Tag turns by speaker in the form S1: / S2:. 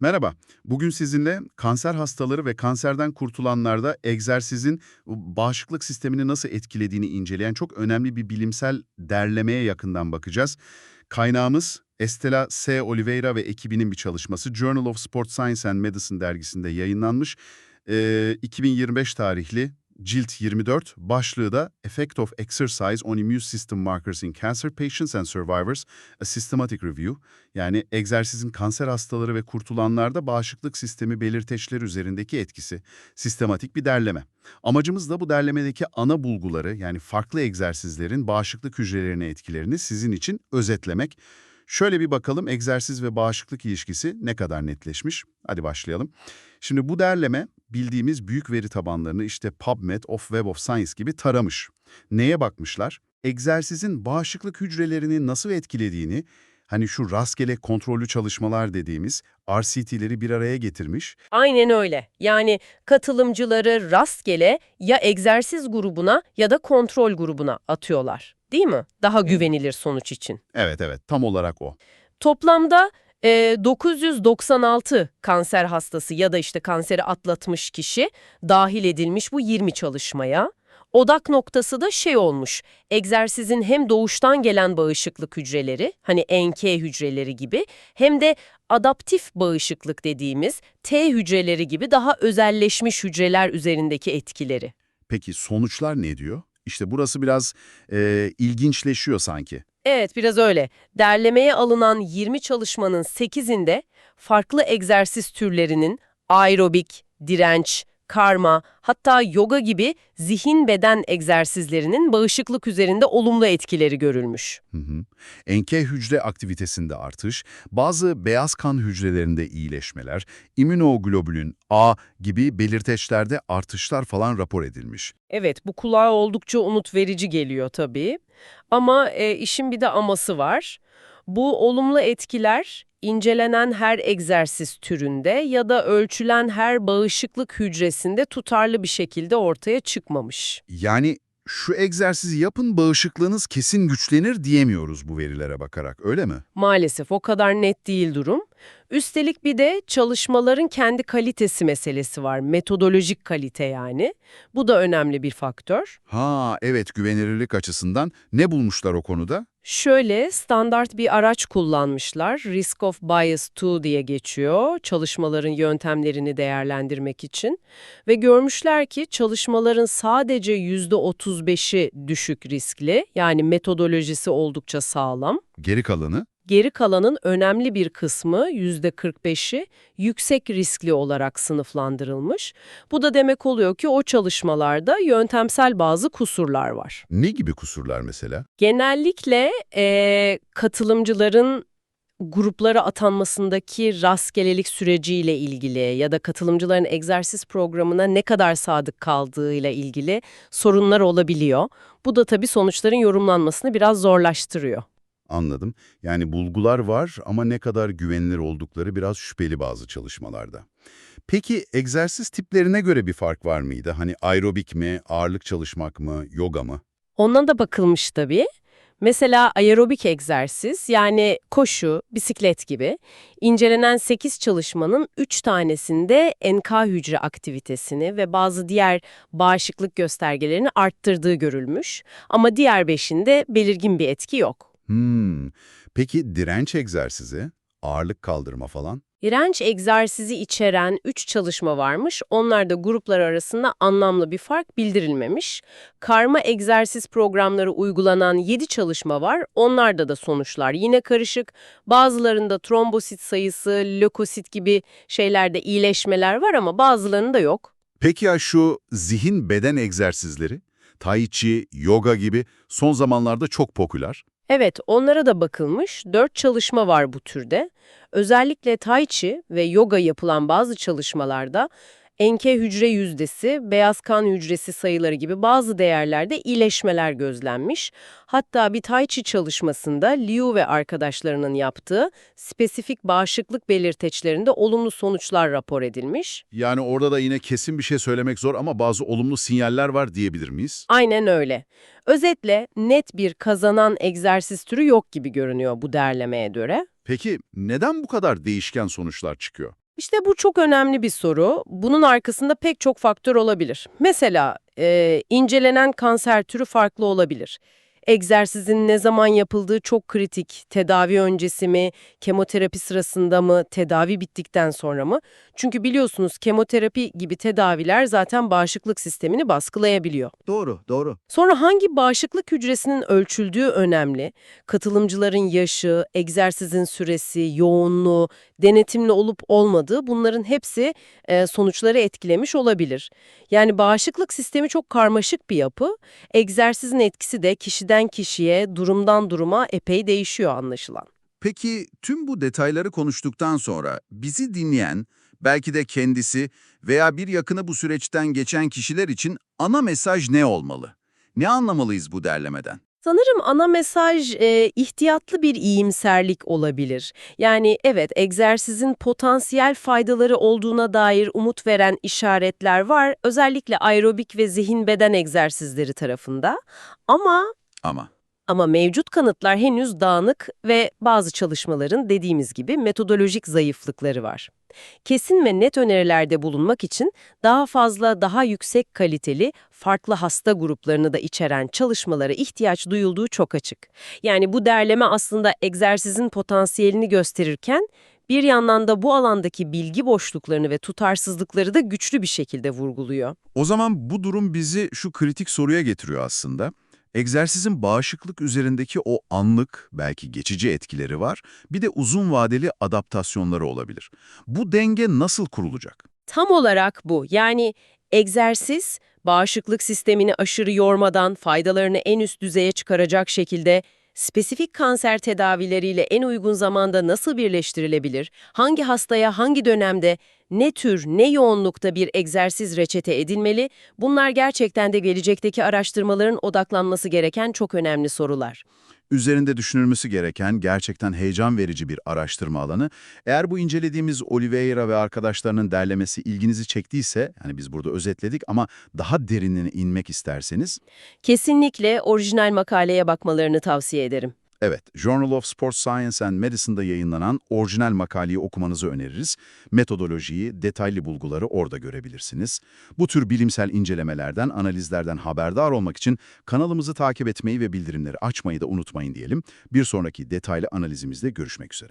S1: Merhaba. Bugün sizinle kanser hastaları ve kanserden kurtulanlarda egzersizin bağışıklık sistemini nasıl etkilediğini inceleyen çok önemli bir bilimsel derlemeye yakından bakacağız. Kaynağımız Estela C. Oliveira ve ekibinin bir çalışması Journal of Sport Science and Medicine dergisinde yayınlanmış. Ee, 2025 tarihli cilt 24, başlığı da Effect of Exercise on Immune System Markers in Cancer Patients and Survivors, A Systematic Review. Yani egzersizin kanser hastaları ve kurtulanlarda bağışıklık sistemi belirteçleri üzerindeki etkisi. Sistematik bir derleme. Amacımız da bu derlemedeki ana bulguları yani farklı egzersizlerin bağışıklık hücrelerine etkilerini sizin için özetlemek. Şöyle bir bakalım egzersiz ve bağışıklık ilişkisi ne kadar netleşmiş? Hadi başlayalım. Şimdi bu derleme bildiğimiz büyük veri tabanlarını işte PubMed of Web of Science gibi taramış. Neye bakmışlar? Egzersizin bağışıklık hücrelerini nasıl etkilediğini, hani şu rastgele kontrollü çalışmalar dediğimiz RCT'leri bir araya getirmiş.
S2: Aynen öyle. Yani katılımcıları rastgele ya egzersiz grubuna ya da kontrol grubuna atıyorlar. Değil mi? Daha güvenilir sonuç için.
S1: Evet evet tam olarak o.
S2: Toplamda e, 996 kanser hastası ya da işte kanseri atlatmış kişi dahil edilmiş bu 20 çalışmaya. Odak noktası da şey olmuş, egzersizin hem doğuştan gelen bağışıklık hücreleri, hani NK hücreleri gibi, hem de adaptif bağışıklık dediğimiz T hücreleri gibi daha özelleşmiş hücreler üzerindeki etkileri.
S1: Peki sonuçlar ne diyor? İşte burası biraz e, ilginçleşiyor sanki.
S2: Evet, biraz öyle. Derlemeye alınan 20 çalışmanın 8'inde farklı egzersiz türlerinin aerobik, direnç, karma, hatta yoga gibi zihin beden egzersizlerinin bağışıklık üzerinde olumlu etkileri görülmüş.
S1: Hı hı. NK hücre aktivitesinde artış, bazı beyaz kan hücrelerinde iyileşmeler, immünoglobulin A gibi belirteçlerde artışlar falan rapor edilmiş.
S2: Evet, bu kulağa oldukça umut verici geliyor tabii. Ama e, işin bir de aması var. Bu olumlu etkiler incelenen her egzersiz türünde ya da ölçülen her bağışıklık hücresinde tutarlı bir şekilde ortaya çıkmamış.
S1: Yani şu egzersizi yapın bağışıklığınız kesin güçlenir diyemiyoruz bu verilere bakarak öyle mi?
S2: Maalesef o kadar net değil durum. Üstelik bir de çalışmaların kendi kalitesi meselesi var. Metodolojik kalite yani. Bu da önemli bir faktör.
S1: Ha evet güvenilirlik açısından ne bulmuşlar o konuda?
S2: Şöyle standart bir araç kullanmışlar. Risk of Bias 2 diye geçiyor. Çalışmaların yöntemlerini değerlendirmek için. Ve görmüşler ki çalışmaların sadece %35'i düşük riskli. Yani metodolojisi oldukça sağlam.
S1: Geri kalanı?
S2: Geri kalanın önemli bir kısmı %45'i yüksek riskli olarak sınıflandırılmış. Bu da demek oluyor ki o çalışmalarda yöntemsel bazı kusurlar var.
S1: Ne gibi kusurlar mesela?
S2: Genellikle eee, katılımcıların gruplara atanmasındaki rastgelelik süreciyle ilgili ya da katılımcıların egzersiz programına ne kadar sadık kaldığıyla ilgili sorunlar olabiliyor. Bu da tabii sonuçların yorumlanmasını biraz zorlaştırıyor.
S1: Anladım. Yani bulgular var ama ne kadar güvenilir oldukları biraz şüpheli bazı çalışmalarda. Peki egzersiz tiplerine göre bir fark var mıydı? Hani aerobik mi, ağırlık çalışmak mı, yoga mı?
S2: Ondan da bakılmış tabii. Mesela aerobik egzersiz yani koşu, bisiklet gibi incelenen 8 çalışmanın 3 tanesinde NK hücre aktivitesini ve bazı diğer bağışıklık göstergelerini arttırdığı görülmüş. Ama diğer 5'inde belirgin bir etki yok.
S1: Hmm. Peki direnç egzersizi, ağırlık kaldırma falan?
S2: Direnç egzersizi içeren 3 çalışma varmış. Onlarda gruplar arasında anlamlı bir fark bildirilmemiş. Karma egzersiz programları uygulanan 7 çalışma var. Onlarda da sonuçlar yine karışık. Bazılarında trombosit sayısı, lökosit gibi şeylerde iyileşmeler var ama bazılarında yok.
S1: Peki ya şu zihin beden egzersizleri? Tai chi, yoga gibi son zamanlarda çok popüler.
S2: Evet, onlara da bakılmış. Dört çalışma var bu türde. Özellikle Tai Chi ve yoga yapılan bazı çalışmalarda NK hücre yüzdesi, beyaz kan hücresi sayıları gibi bazı değerlerde iyileşmeler gözlenmiş. Hatta bir Tai Chi çalışmasında Liu ve arkadaşlarının yaptığı spesifik bağışıklık belirteçlerinde olumlu sonuçlar rapor edilmiş.
S1: Yani orada da yine kesin bir şey söylemek zor ama bazı olumlu sinyaller var diyebilir miyiz?
S2: Aynen öyle. Özetle net bir kazanan egzersiz türü yok gibi görünüyor bu derlemeye göre.
S1: Peki neden bu kadar değişken sonuçlar çıkıyor?
S2: İşte bu çok önemli bir soru. Bunun arkasında pek çok faktör olabilir. Mesela e, incelenen kanser türü farklı olabilir. Egzersizin ne zaman yapıldığı çok kritik. Tedavi öncesi mi, kemoterapi sırasında mı, tedavi bittikten sonra mı? Çünkü biliyorsunuz kemoterapi gibi tedaviler zaten bağışıklık sistemini baskılayabiliyor.
S3: Doğru, doğru.
S2: Sonra hangi bağışıklık hücresinin ölçüldüğü önemli. Katılımcıların yaşı, egzersizin süresi, yoğunluğu, denetimli olup olmadığı bunların hepsi e, sonuçları etkilemiş olabilir. Yani bağışıklık sistemi çok karmaşık bir yapı. Egzersizin etkisi de kişiden kişiye, durumdan duruma epey değişiyor anlaşılan.
S3: Peki tüm bu detayları konuştuktan sonra bizi dinleyen, belki de kendisi veya bir yakını bu süreçten geçen kişiler için ana mesaj ne olmalı? Ne anlamalıyız bu derlemeden?
S2: Sanırım ana mesaj e, ihtiyatlı bir iyimserlik olabilir. Yani evet egzersizin potansiyel faydaları olduğuna dair umut veren işaretler var. Özellikle aerobik ve zihin beden egzersizleri tarafında. Ama
S3: Ama
S2: ama mevcut kanıtlar henüz dağınık ve bazı çalışmaların dediğimiz gibi metodolojik zayıflıkları var. Kesin ve net önerilerde bulunmak için daha fazla, daha yüksek kaliteli, farklı hasta gruplarını da içeren çalışmalara ihtiyaç duyulduğu çok açık. Yani bu derleme aslında egzersizin potansiyelini gösterirken bir yandan da bu alandaki bilgi boşluklarını ve tutarsızlıkları da güçlü bir şekilde vurguluyor.
S1: O zaman bu durum bizi şu kritik soruya getiriyor aslında. Egzersizin bağışıklık üzerindeki o anlık, belki geçici etkileri var, bir de uzun vadeli adaptasyonları olabilir. Bu denge nasıl kurulacak?
S2: Tam olarak bu. Yani egzersiz, bağışıklık sistemini aşırı yormadan faydalarını en üst düzeye çıkaracak şekilde spesifik kanser tedavileriyle en uygun zamanda nasıl birleştirilebilir, hangi hastaya hangi dönemde, ne tür, ne yoğunlukta bir egzersiz reçete edilmeli, bunlar gerçekten de gelecekteki araştırmaların odaklanması gereken çok önemli sorular.
S1: Üzerinde düşünülmesi gereken gerçekten heyecan verici bir araştırma alanı. Eğer bu incelediğimiz Oliveira ve arkadaşlarının derlemesi ilginizi çektiyse, yani biz burada özetledik ama daha derinine inmek isterseniz,
S2: Kesinlikle orijinal makaleye bakmalarını tavsiye ederim.
S1: Evet, Journal of Sports Science and Medicine'da yayınlanan orijinal makaleyi okumanızı öneririz. Metodolojiyi, detaylı bulguları orada görebilirsiniz. Bu tür bilimsel incelemelerden, analizlerden haberdar olmak için kanalımızı takip etmeyi ve bildirimleri açmayı da unutmayın diyelim. Bir sonraki detaylı analizimizde görüşmek üzere.